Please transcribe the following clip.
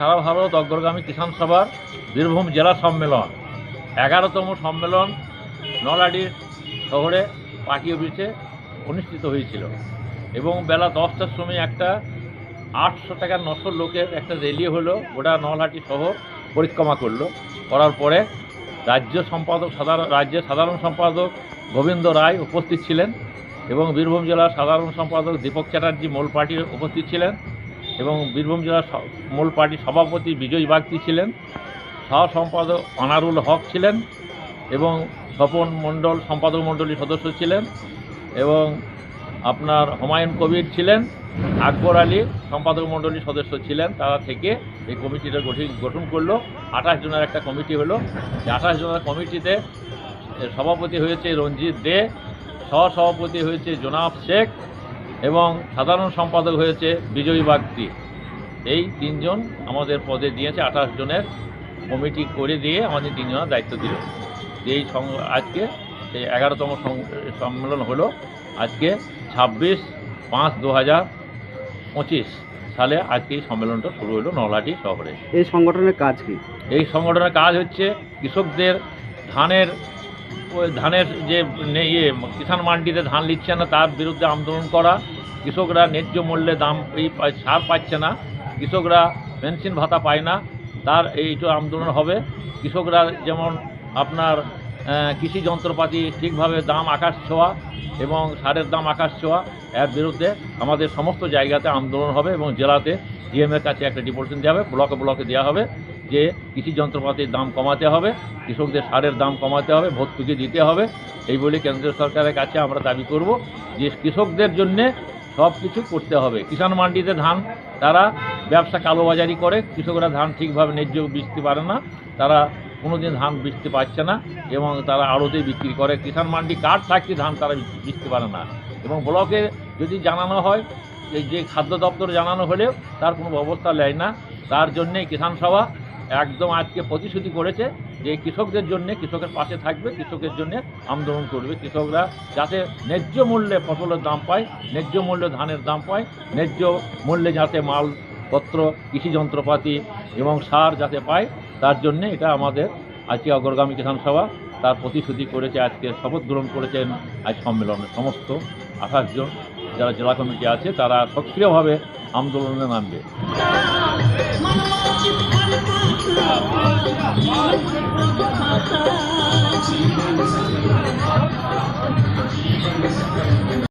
সারা ভারত অগ্রগামী কিষাণ সভার বীরভূম জেলা সম্মেলন। এগারোতম সম্মেলন নলাডির শহরে পার্টি অফিসে অনুষ্ঠিত হয়েছিল এবং বেলা দশটার সময় একটা আটশো টাকা নশো লোকের একটা র্যালি হলো, গোটা নলহাটি শহর পরিক্রমা করল। করার পরে রাজ্য সম্পাদক সাধারণ, রাজ্যের সাধারণ সম্পাদক গোবিন্দ রায় উপস্থিত ছিলেন এবং বীরভূম জেলার সাধারণ সম্পাদক দীপক চ্যাটার্জি মূল পার্টির উপস্থিত ছিলেন। এবং বীরভূম জেলার মূল পার্টির সভাপতি বিজয় বাগদি ছিলেন সহ সম্পাদক অনারুল হক ছিলেন এবং স্বপন মণ্ডল, সম্পাদক মণ্ডলীর সদস্য ছিলেন এবং আপনার হুমায়ুন কবির ছিলেন, আকবর আলী, সম্পাদক মণ্ডলীর সদস্য ছিলেন। তারা থেকে এই কমিটিটা গঠন গঠন করল। আঠাশ জনের একটা কমিটি হলো। আঠাশ জনের কমিটিতে সভাপতি হয়েছে রঞ্জিত দে, সহসভাপতি হয়েছে জোনাব শেখ এবং সাধারণ সম্পাদক হয়েছে বিজয়ী বাগদি এই তিনজন আমাদের পদে দিয়েছে আঠাশ জনের কমিটি করে দিয়ে আমাদের তিনজনের দায়িত্ব দিল। এই আজকে এই এগারোতম সম্মেলন হলো আজকে ছাব্বিশ পাঁচ দু হাজার পঁচিশ সালে আজকে এই সম্মেলনটা শুরু হলো নলহাটি শহরে। এই সংগঠনের কাজ কি? এই সংগঠনের কাজ হচ্ছে কৃষকদের ধানের ধানের যে ইয়ে কিষাণ মান্ডিতে ধান নিচ্ছে না, তার বিরুদ্ধে আন্দোলন করা। কৃষকরা ন্যায্য মূল্যে দাম এই সার পাচ্ছে না। কৃষকরা পেনশন ভাতা পায় না। তার এইটা আন্দোলন হবে। কৃষকরা যেমন আপনার কৃষি যন্ত্রপাতি ঠিকভাবে দাম আকাশ ছোঁয়া এবং সারের দাম আকাশ ছোঁয়া, এর বিরুদ্ধে আমাদের সমস্ত জায়গাতে আন্দোলন হবে এবং জেলাতে ডিএমের কাছে একটা ডিপোজিশন দেওয়া হবে ব্লকে ব্লকে দেওয়া হবে। যে কৃষি যন্ত্রপাতির দাম কমাতে হবে, কৃষকদের সারের দাম কমাতে হবে, ভর্তুকি দিতে হবে, এই বলে কেন্দ্রীয় সরকারের কাছে আমরা দাবি করব যে কৃষকদের জন্যে সব কিছু করতে হবে। কিষাণ মান্ডিতে ধান, তারা ব্যবসা কালোবাজারি করে, কৃষকরা ধান ঠিকভাবে ন্যায্য বেচতে পারে না, তারা কোনোদিন ধান বেচতে পারছে না এবং তারা আড়তে বিক্রি করে। কিষাণ মান্ডি কার্ড থাকতে ধান তারা বেচতে পারে না? এবং ব্লকে যদি জানানো হয়, যে খাদ্য দপ্তর জানানো হলেও তার কোনো ব্যবস্থা নেয় না, তার জন্যে কিষাণ সভা একদম আজকে প্রতিশ্রুতি করেছে যে কৃষকদের জন্য, কৃষকের পাশে থাকবে, কৃষকের জন্য আন্দোলন করবে। কৃষকরা যাতে ন্যায্য মূল্যে ফসলের দাম পায়, ন্যায্য মূল্যে ধানের দাম পায়, ন্যায্য মূল্যে যাতে মালপত্র, কৃষি যন্ত্রপাতি এবং সার যাতে পায়, তার জন্যে এটা আমাদের আজকে অগ্রগামী কিষাণ সভা তার প্রতিশ্রুতি করেছে, আজকে শপথ গ্রহণ করেছেন আজ সম্মেলনে সমস্ত আঠাশ জন। যারা জেলা কমিটি আছে, তারা সক্রিয়ভাবে আন্দোলনে নামবে। 啊！